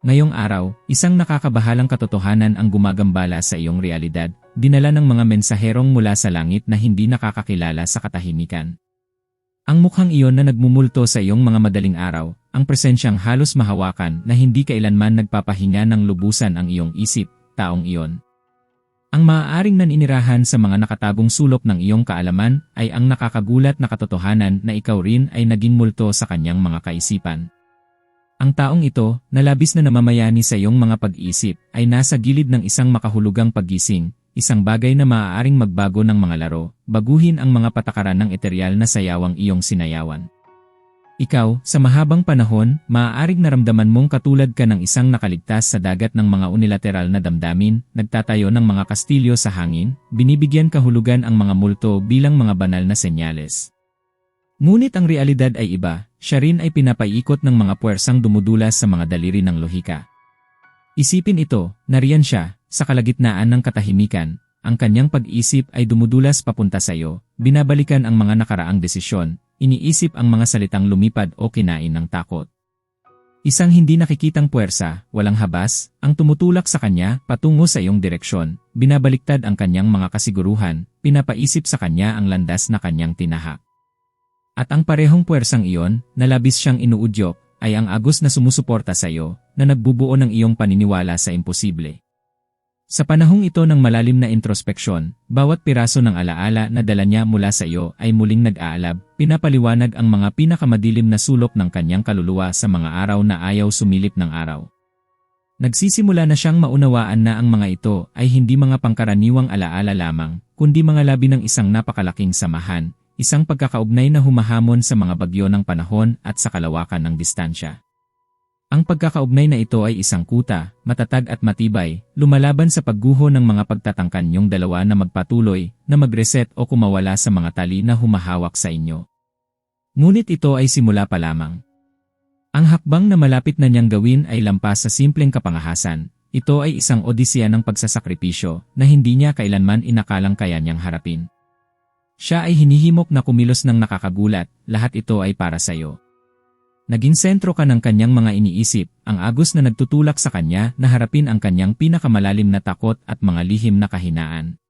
Ngayong araw, isang nakakabahalang katotohanan ang gumagambala sa iyong realidad, dinala ng mga mensaherong mula sa langit na hindi nakakakilala sa katahimikan. Ang mukhang iyon na nagmumulto sa iyong mga madaling araw, ang presensyang halos mahawakan na hindi kailanman nagpapahinga ng lubusan ang iyong isip, taong iyon. Ang maaaring naninirahan sa mga nakatagong sulok ng iyong kaalaman ay ang nakakagulat na katotohanan na ikaw rin ay naging multo sa kanyang mga kaisipan. Ang taong ito, na labis na namamayani sa iyong mga pag-isip, ay nasa gilid ng isang makahulugang paggising, isang bagay na maaaring magbago ng mga laro, baguhin ang mga patakaran ng eteryal na sayawang iyong sinayawan. Ikaw, sa mahabang panahon, maaaring naramdaman mong katulad ka ng isang nakaligtas sa dagat ng mga unilateral na damdamin, nagtatayo ng mga kastilyo sa hangin, binibigyan kahulugan ang mga multo bilang mga banal na senyales. Ngunit ang realidad ay iba, siya rin ay pinapaikot ng mga puwersang dumudulas sa mga daliri ng lohika. Isipin ito, nariyan siya, sa kalagitnaan ng katahimikan, ang kanyang pag-isip ay dumudulas papunta sa iyo, binabalikan ang mga nakaraang desisyon, iniisip ang mga salitang lumipad o kinain ng takot. Isang hindi nakikitang puwersa, walang habas, ang tumutulak sa kanya patungo sa iyong direksyon, binabaliktad ang kanyang mga kasiguruhan, pinapaisip sa kanya ang landas na kanyang tinahak. At ang parehong puwersang iyon, na labis siyang inuudyok, ay ang agos na sumusuporta sa iyo, na nagbubuo ng iyong paniniwala sa imposible. Sa panahong ito ng malalim na introspeksyon, bawat piraso ng alaala na dala niya mula sa iyo ay muling nag-aalab, pinapaliwanag ang mga pinakamadilim na sulok ng kanyang kaluluwa sa mga araw na ayaw sumilip ng araw. Nagsisimula na siyang maunawaan na ang mga ito ay hindi mga pangkaraniwang alaala lamang, kundi mga labi ng isang napakalaking samahan, isang pagkakaugnay na humahamon sa mga bagyo ng panahon at sa kalawakan ng distansya. Ang pagkakaugnay na ito ay isang kuta, matatag at matibay, lumalaban sa pagguho ng mga pagtatangkan niyong dalawa na magpatuloy, na mag-reset o kumawala sa mga tali na humahawak sa inyo. Ngunit ito ay simula pa lamang. Ang hakbang na malapit na niyang gawin ay lampas sa simpleng kapangahasan. Ito ay isang odisya ng pagsasakripisyo na hindi niya kailanman inakalang kaya niyang harapin. Siya ay hinihimok na kumilos ng nakakagulat, lahat ito ay para sa iyo. Naging sentro ka ng kanyang mga iniisip, ang agos na nagtutulak sa kanya na harapin ang kanyang pinakamalalim na takot at mga lihim na kahinaan.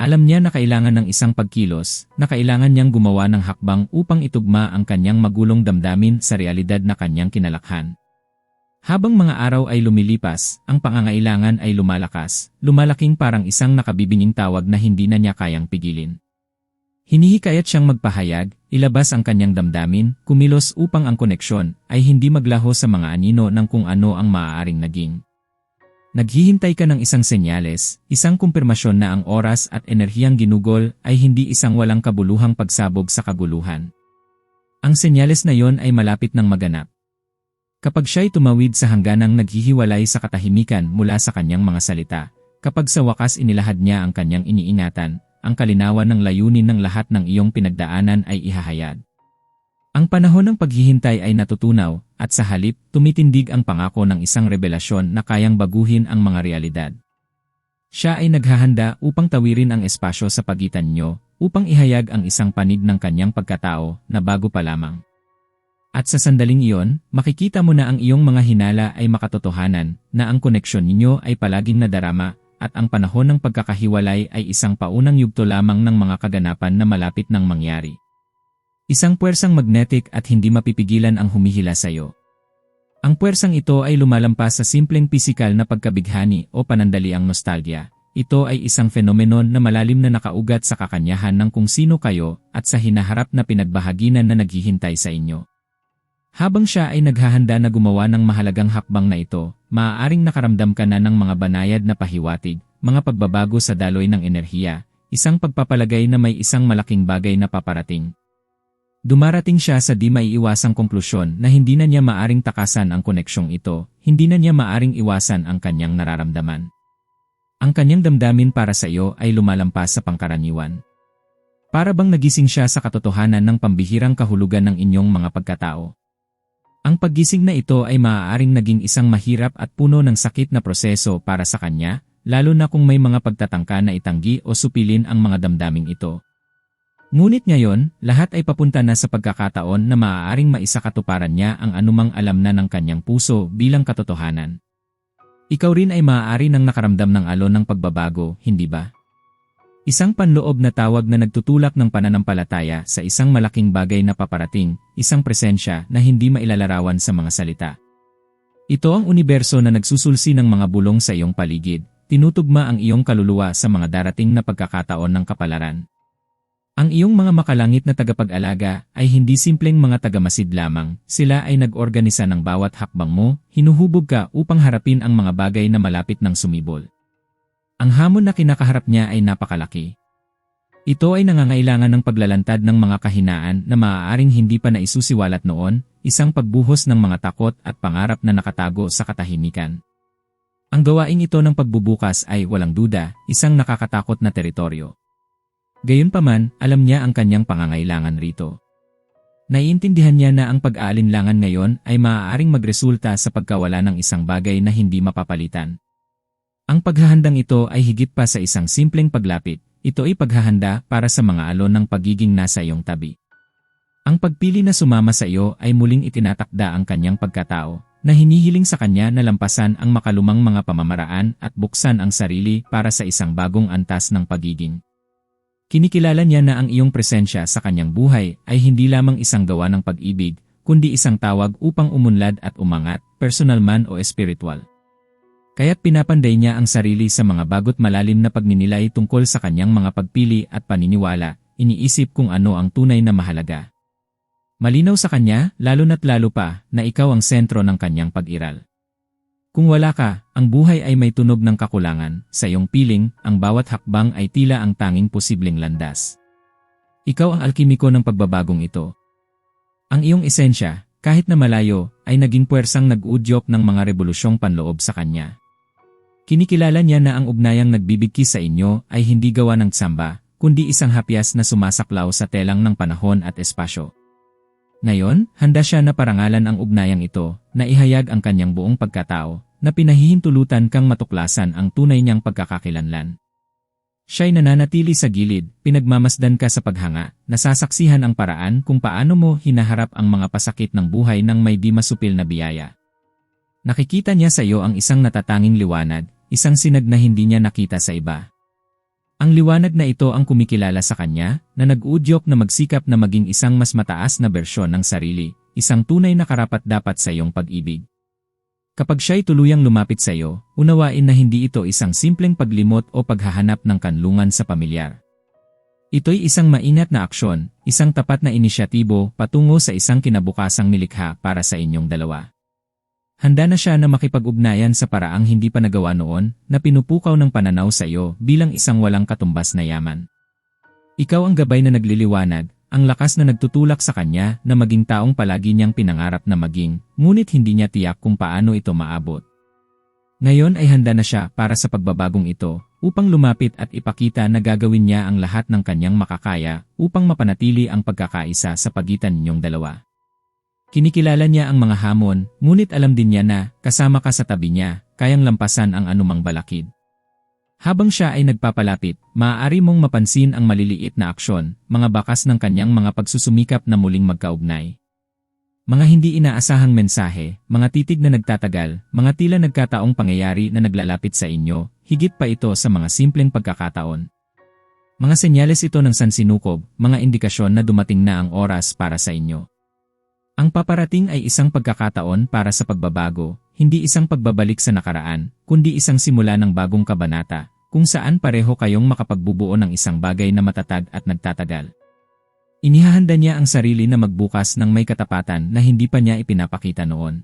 Alam niya na kailangan ng isang pagkilos, na kailangan niyang gumawa ng hakbang upang itugma ang kanyang magulong damdamin sa realidad na kanyang kinalakhan. Habang mga araw ay lumilipas, ang pangangailangan ay lumalakas, lumalaking parang isang nakabibinging tawag na hindi na niya kayang pigilin. Hinihikayat siyang magpahayag, ilabas ang kanyang damdamin, kumilos upang ang koneksyon ay hindi maglaho sa mga anino ng kung ano ang maaaring naging. Naghihintay ka ng isang senyales, isang kumpirmasyon na ang oras at enerhiyang ginugol ay hindi isang walang kabuluhang pagsabog sa kaguluhan. Ang senyales na yon ay malapit ng maganap. Kapag siya'y tumawid sa hangganang naghihiwalay sa katahimikan mula sa kanyang mga salita, kapag sa wakas inilahad niya ang kanyang iniingatan, ang kalinawan ng layunin ng lahat ng iyong pinagdaanan ay ihahayag. Ang panahon ng paghihintay ay natutunaw, at sa halip, tumitindig ang pangako ng isang revelasyon na kayang baguhin ang mga realidad. Siya ay naghahanda upang tawirin ang espasyo sa pagitan niyo, upang ihayag ang isang panig ng kanyang pagkatao na bago pa lamang. At sa sandaling iyon, makikita mo na ang iyong mga hinala ay makatotohanan, na ang koneksyon ninyo ay palaging nadarama at ang panahon ng pagkakahiwalay ay isang paunang yugto lamang ng mga kaganapan na malapit nang mangyari. Isang puwersang magnetic at hindi mapipigilan ang humihila sa iyo. Ang puwersang ito ay lumalampas sa simpleng pisikal na pagkabighani o panandaliang nostalgia. Ito ay isang fenomenon na malalim na nakaugat sa kakanyahan ng kung sino kayo at sa hinaharap na pinagbahaginan na naghihintay sa inyo. Habang siya ay naghahanda na gumawa ng mahalagang hakbang na ito, maaaring nakaramdam ka na ng mga banayad na pahiwatig, mga pagbabago sa daloy ng enerhiya, isang pagpapalagay na may isang malaking bagay na paparating. Dumarating siya sa di maiiwasang konklusyon na hindi na niya maaring takasan ang koneksyong ito, hindi na niya maaring iwasan ang kanyang nararamdaman. Ang kanyang damdamin para sa iyo ay lumalampas sa pangkaraniwan. Para bang nagising siya sa katotohanan ng pambihirang kahulugan ng inyong mga pagkatao. Ang paggising na ito ay maaaring naging isang mahirap at puno ng sakit na proseso para sa kanya, lalo na kung may mga pagtatangka na itanggi o supilin ang mga damdaming ito. Ngunit ngayon, lahat ay papunta na sa pagkakataon na maaaring maisakatuparan niya ang anumang alam na ng kanyang puso bilang katotohanan. Ikaw rin ay maaari nang nakaramdam ng alon ng pagbabago, hindi ba? Isang panloob na tawag na nagtutulak ng pananampalataya sa isang malaking bagay na paparating, isang presensya na hindi mailalarawan sa mga salita. Ito ang universo na nagsusulsi ng mga bulong sa iyong paligid, tinutugma ang iyong kaluluwa sa mga darating na pagkakataon ng kapalaran. Ang iyong mga makalangit na tagapag-alaga ay hindi simpleng mga tagamasid lamang, sila ay nag-organisa ng bawat hakbang mo, hinuhubog ka upang harapin ang mga bagay na malapit ng sumibol. Ang hamon na kinakaharap niya ay napakalaki. Ito ay nangangailangan ng paglalantad ng mga kahinaan na maaaring hindi pa naisusiwalat noon, isang pagbuhos ng mga takot at pangarap na nakatago sa katahimikan. Ang gawaing ito ng pagbubukas ay walang duda, isang nakakatakot na teritoryo. Gayunpaman, alam niya ang kanyang pangangailangan rito. Naiintindihan niya na ang pag-aalinlangan ngayon ay maaaring magresulta sa pagkawala ng isang bagay na hindi mapapalitan. Ang paghahandang ito ay higit pa sa isang simpleng paglapit, ito ay paghahanda para sa mga alon ng pagiging nasa iyong tabi. Ang pagpili na sumama sa iyo ay muling itinatakda ang kanyang pagkatao, na hinihiling sa kanya na lampasan ang makalumang mga pamamaraan at buksan ang sarili para sa isang bagong antas ng pagiging. Kinikilala niya na ang iyong presensya sa kanyang buhay ay hindi lamang isang gawa ng pag-ibig, kundi isang tawag upang umunlad at umangat, personal man o espiritual. Kaya't pinapanday niya ang sarili sa mga bagot malalim na pagninilay tungkol sa kanyang mga pagpili at paniniwala, iniisip kung ano ang tunay na mahalaga. Malinaw sa kanya, lalo na't lalo pa, na ikaw ang sentro ng kanyang pag-iral. Kung wala ka, ang buhay ay may tunog ng kakulangan, sa iyong piling, ang bawat hakbang ay tila ang tanging posibleng landas. Ikaw ang alkimiko ng pagbabagong ito. Ang iyong esensya, kahit na malayo, ay naging puwersang nag-udyok ng mga rebolusyong panloob sa kanya. Kinikilala niya na ang ugnayang nagbibigki sa inyo ay hindi gawa ng tsamba, kundi isang hapyas na sumasaklaw sa telang ng panahon at espasyo. Ngayon, handa siya na parangalan ang ugnayang ito, na ihayag ang kanyang buong pagkatao, na pinahihintulutan kang matuklasan ang tunay niyang pagkakakilanlan. Siya'y nananatili sa gilid, pinagmamasdan ka sa paghanga, nasasaksihan ang paraan kung paano mo hinaharap ang mga pasakit ng buhay ng may di masupil na biyaya. Nakikita niya sa iyo ang isang natatanging liwanag, isang sinag na hindi niya nakita sa iba. Ang liwanag na ito ang kumikilala sa kanya, na nag-udyok na magsikap na maging isang mas mataas na bersyon ng sarili, isang tunay na karapat-dapat sa iyong pag-ibig. Kapag siya'y tuluyang lumapit sa iyo, unawain na hindi ito isang simpleng paglimot o paghahanap ng kanlungan sa pamilyar. Ito'y isang mainat na aksyon, isang tapat na inisyatibo patungo sa isang kinabukasang nilikha para sa inyong dalawa. Handa na siya na makipag-ugnayan sa paraang hindi pa nagawa noon na pinupukaw ng pananaw sa iyo bilang isang walang katumbas na yaman. Ikaw ang gabay na nagliliwanag, ang lakas na nagtutulak sa kanya na maging taong palagi niyang pinangarap na maging, ngunit hindi niya tiyak kung paano ito maabot. Ngayon ay handa na siya para sa pagbabagong ito, upang lumapit at ipakita na gagawin niya ang lahat ng kanyang makakaya upang mapanatili ang pagkakaisa sa pagitan ninyong dalawa. Kinikilala niya ang mga hamon, ngunit alam din niya na, kasama ka sa tabi niya, kayang lampasan ang anumang balakid. Habang siya ay nagpapalapit, maaari mong mapansin ang maliliit na aksyon, mga bakas ng kanyang mga pagsusumikap na muling magkaugnay. Mga hindi inaasahang mensahe, mga titig na nagtatagal, mga tila nagkataong pangyayari na naglalapit sa inyo, higit pa ito sa mga simpleng pagkakataon. Mga senyales ito ng sansinukob, mga indikasyon na dumating na ang oras para sa inyo. Ang paparating ay isang pagkakataon para sa pagbabago, hindi isang pagbabalik sa nakaraan, kundi isang simula ng bagong kabanata, kung saan pareho kayong makapagbubuo ng isang bagay na matatag at nagtatagal. Inihahanda niya ang sarili na magbukas ng may katapatan na hindi pa niya ipinapakita noon.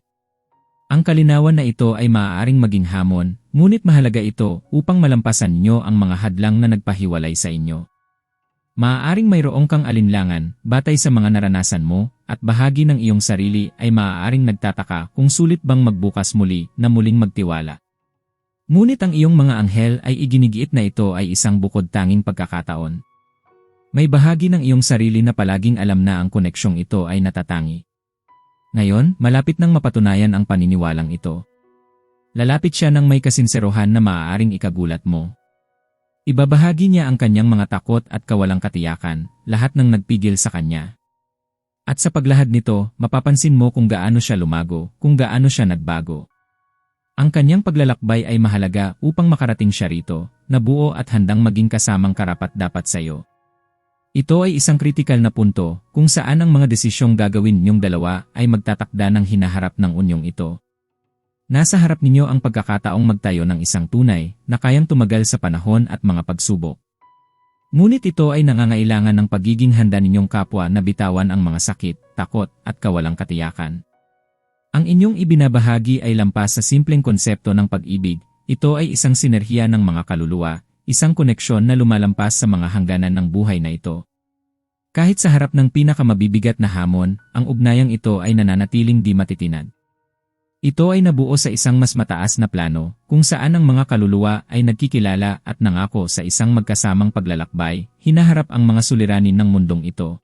Ang kalinawan na ito ay maaaring maging hamon, ngunit mahalaga ito upang malampasan niyo ang mga hadlang na nagpahiwalay sa inyo. Maaaring mayroong kang alinlangan batay sa mga naranasan mo at bahagi ng iyong sarili ay maaaring nagtataka kung sulit bang magbukas muli na muling magtiwala. Ngunit ang iyong mga anghel ay iginigiit na ito ay isang bukod tanging pagkakataon. May bahagi ng iyong sarili na palaging alam na ang koneksyong ito ay natatangi. Ngayon, malapit nang mapatunayan ang paniniwalang ito. Lalapit siya ng may kasinserohan na maaaring ikagulat mo. Ibabahagi niya ang kanyang mga takot at kawalang katiyakan, lahat ng nagpigil sa kanya. At sa paglahad nito, mapapansin mo kung gaano siya lumago, kung gaano siya nagbago. Ang kanyang paglalakbay ay mahalaga upang makarating siya rito, na buo at handang maging kasamang karapat-dapat sa iyo. Ito ay isang kritikal na punto kung saan ang mga desisyong gagawin ninyong dalawa ay magtatakda ng hinaharap ng unyong ito. Nasa harap ninyo ang pagkakataong magtayo ng isang tunay na kayang tumagal sa panahon at mga pagsubok. Ngunit ito ay nangangailangan ng pagiging handa ninyong kapwa na bitawan ang mga sakit, takot, at kawalang katiyakan. Ang inyong ibinabahagi ay lampas sa simpleng konsepto ng pag-ibig, ito ay isang sinerhiya ng mga kaluluwa, isang koneksyon na lumalampas sa mga hangganan ng buhay na ito. Kahit sa harap ng pinakamabibigat na hamon, ang ugnayang ito ay nananatiling di matitinag. Ito ay nabuo sa isang mas mataas na plano, kung saan ang mga kaluluwa ay nagkikilala at nangako sa isang magkasamang paglalakbay, hinaharap ang mga suliranin ng mundong ito.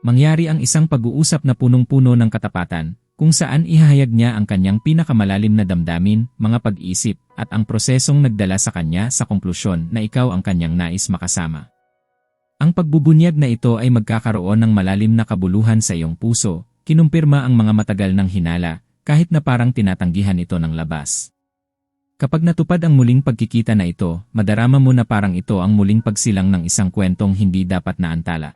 Mangyari ang isang pag-uusap na punong-puno ng katapatan, kung saan ihahayag niya ang kanyang pinakamalalim na damdamin, mga pag-isip, at ang prosesong nagdala sa kanya sa konklusyon na ikaw ang kanyang nais makasama. Ang pagbubunyag na ito ay magkakaroon ng malalim na kabuluhan sa iyong puso, kinumpirma ang mga matagal ng hinala, kahit na parang tinatanggihan ito ng labas. Kapag natupad ang muling pagkikita na ito, madarama mo na parang ito ang muling pagsilang ng isang kwentong hindi dapat naantala.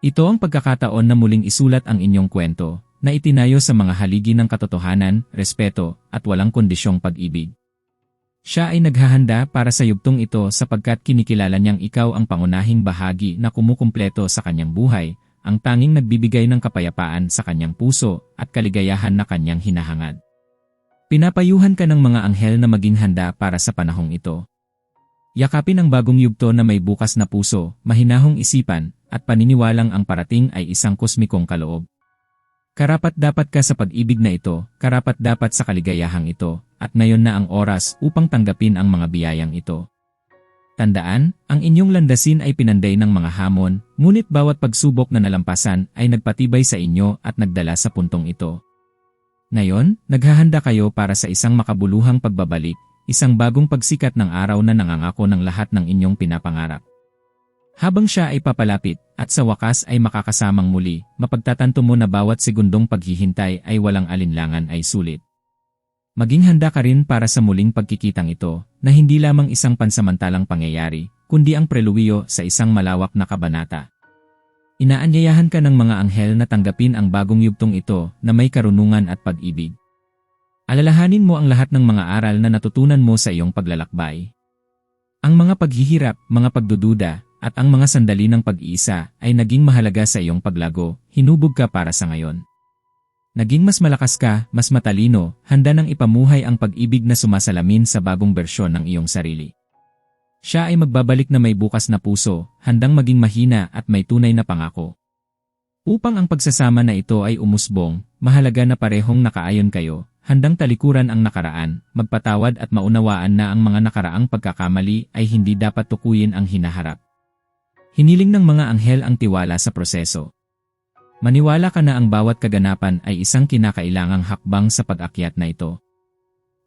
Ito ang pagkakataon na muling isulat ang inyong kwento, na itinayo sa mga haligi ng katotohanan, respeto, at walang kondisyong pag-ibig. Siya ay naghahanda para sa yugtong ito sapagkat kinikilala niyang ikaw ang pangunahing bahagi na kumukumpleto sa kanyang buhay, ang tanging nagbibigay ng kapayapaan sa kanyang puso at kaligayahan na kanyang hinahangad. Pinapayuhan ka ng mga anghel na maging handa para sa panahong ito. Yakapin ang bagong yugto na may bukas na puso, mahinahong isipan, at paniniwalang ang parating ay isang kosmikong kaloob. Karapat dapat ka sa pag-ibig na ito, karapat dapat sa kaligayahang ito, at ngayon na ang oras upang tanggapin ang mga biyayang ito. Tandaan, ang inyong landasin ay pinanday ng mga hamon, ngunit bawat pagsubok na nalampasan ay nagpatibay sa inyo at nagdala sa puntong ito. Ngayon, naghahanda kayo para sa isang makabuluhang pagbabalik, isang bagong pagsikat ng araw na nangangako ng lahat ng inyong pinapangarap. Habang siya ay papalapit, at sa wakas ay makakasamang muli, mapagtatanto mo na bawat segundong paghihintay ay walang alinlangan ay sulit. Maging handa ka rin para sa muling pagkikitang ito, na hindi lamang isang pansamantalang pangyayari, kundi ang preluwiyo sa isang malawak na kabanata. Inaanyayahan ka ng mga anghel na tanggapin ang bagong yugtong ito na may karunungan at pag-ibig. Alalahanin mo ang lahat ng mga aral na natutunan mo sa iyong paglalakbay. Ang mga paghihirap, mga pagdududa, at ang mga sandali ng pag-iisa ay naging mahalaga sa iyong paglago, hinubog ka para sa ngayon. Naging mas malakas ka, mas matalino, handa nang ipamuhay ang pag-ibig na sumasalamin sa bagong bersyon ng iyong sarili. Siya ay magbabalik na may bukas na puso, handang maging mahina at may tunay na pangako. Upang ang pagsasama na ito ay umusbong, mahalaga na parehong nakaayon kayo, handang talikuran ang nakaraan, magpatawad at maunawaan na ang mga nakaraang pagkakamali ay hindi dapat tukuyin ang hinaharap. Hiniling ng mga anghel ang tiwala sa proseso, Maniwala ka na ang bawat kaganapan ay isang kinakailangang hakbang sa pag-akyat na ito.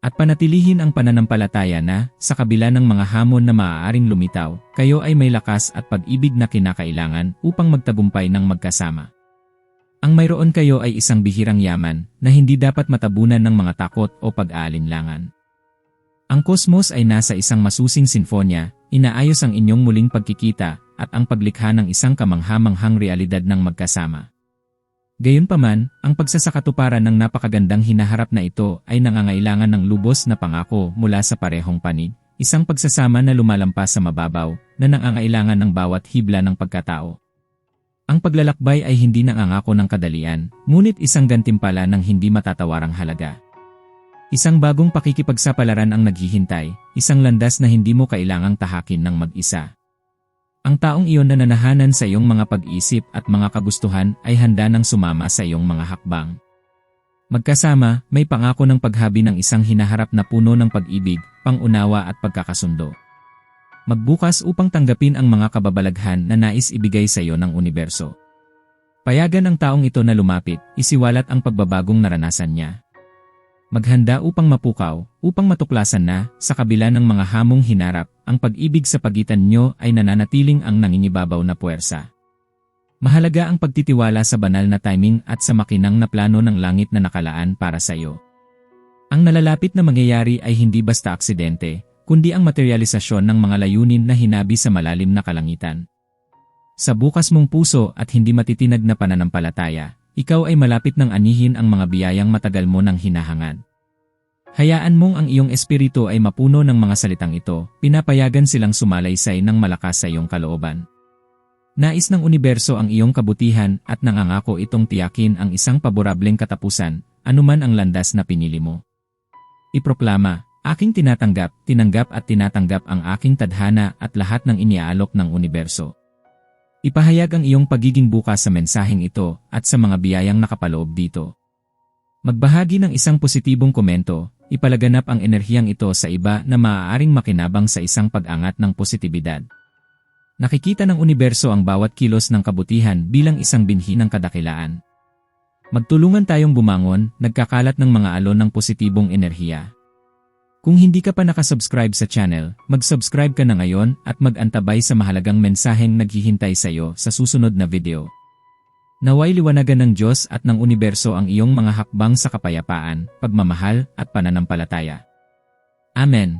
At panatilihin ang pananampalataya na, sa kabila ng mga hamon na maaaring lumitaw, kayo ay may lakas at pag-ibig na kinakailangan upang magtagumpay ng magkasama. Ang mayroon kayo ay isang bihirang yaman na hindi dapat matabunan ng mga takot o pag-aalinlangan. Ang kosmos ay nasa isang masusing sinfonya, inaayos ang inyong muling pagkikita at ang paglikha ng isang kamanghamanghang realidad ng magkasama. Gayunpaman, ang pagsasakatuparan ng napakagandang hinaharap na ito ay nangangailangan ng lubos na pangako mula sa parehong panig, isang pagsasama na lumalampas sa mababaw, na nangangailangan ng bawat hibla ng pagkatao. Ang paglalakbay ay hindi nangangako ng kadalian, ngunit isang gantimpala ng hindi matatawarang halaga. Isang bagong pakikipagsapalaran ang naghihintay, isang landas na hindi mo kailangang tahakin ng mag-isa. Ang taong iyon na nanahanan sa iyong mga pag-isip at mga kagustuhan ay handa nang sumama sa iyong mga hakbang. Magkasama, may pangako ng paghabi ng isang hinaharap na puno ng pag-ibig, pangunawa at pagkakasundo. Magbukas upang tanggapin ang mga kababalaghan na nais ibigay sa iyo ng universo. Payagan ang taong ito na lumapit, isiwalat ang pagbabagong naranasan niya maghanda upang mapukaw, upang matuklasan na, sa kabila ng mga hamong hinarap, ang pag-ibig sa pagitan nyo ay nananatiling ang nangingibabaw na puwersa. Mahalaga ang pagtitiwala sa banal na timing at sa makinang na plano ng langit na nakalaan para sa iyo. Ang nalalapit na mangyayari ay hindi basta aksidente, kundi ang materialisasyon ng mga layunin na hinabi sa malalim na kalangitan. Sa bukas mong puso at hindi matitinag na pananampalataya, ikaw ay malapit ng anihin ang mga biyayang matagal mo nang hinahangad. Hayaan mong ang iyong espiritu ay mapuno ng mga salitang ito, pinapayagan silang sumalaysay ng malakas sa iyong kalooban. Nais ng universo ang iyong kabutihan at nangangako itong tiyakin ang isang paborableng katapusan, anuman ang landas na pinili mo. Iproklama, aking tinatanggap, tinanggap at tinatanggap ang aking tadhana at lahat ng iniaalok ng universo. Ipahayag ang iyong pagiging bukas sa mensaheng ito at sa mga biyayang nakapaloob dito. Magbahagi ng isang positibong komento, ipalaganap ang enerhiyang ito sa iba na maaaring makinabang sa isang pag-angat ng positibidad. Nakikita ng universo ang bawat kilos ng kabutihan bilang isang binhi ng kadakilaan. Magtulungan tayong bumangon, nagkakalat ng mga alon ng positibong enerhiya. Kung hindi ka pa nakasubscribe sa channel, mag-subscribe ka na ngayon at mag-antabay sa mahalagang mensaheng naghihintay sa iyo sa susunod na video. Naway liwanagan ng Diyos at ng universo ang iyong mga hakbang sa kapayapaan, pagmamahal at pananampalataya. Amen.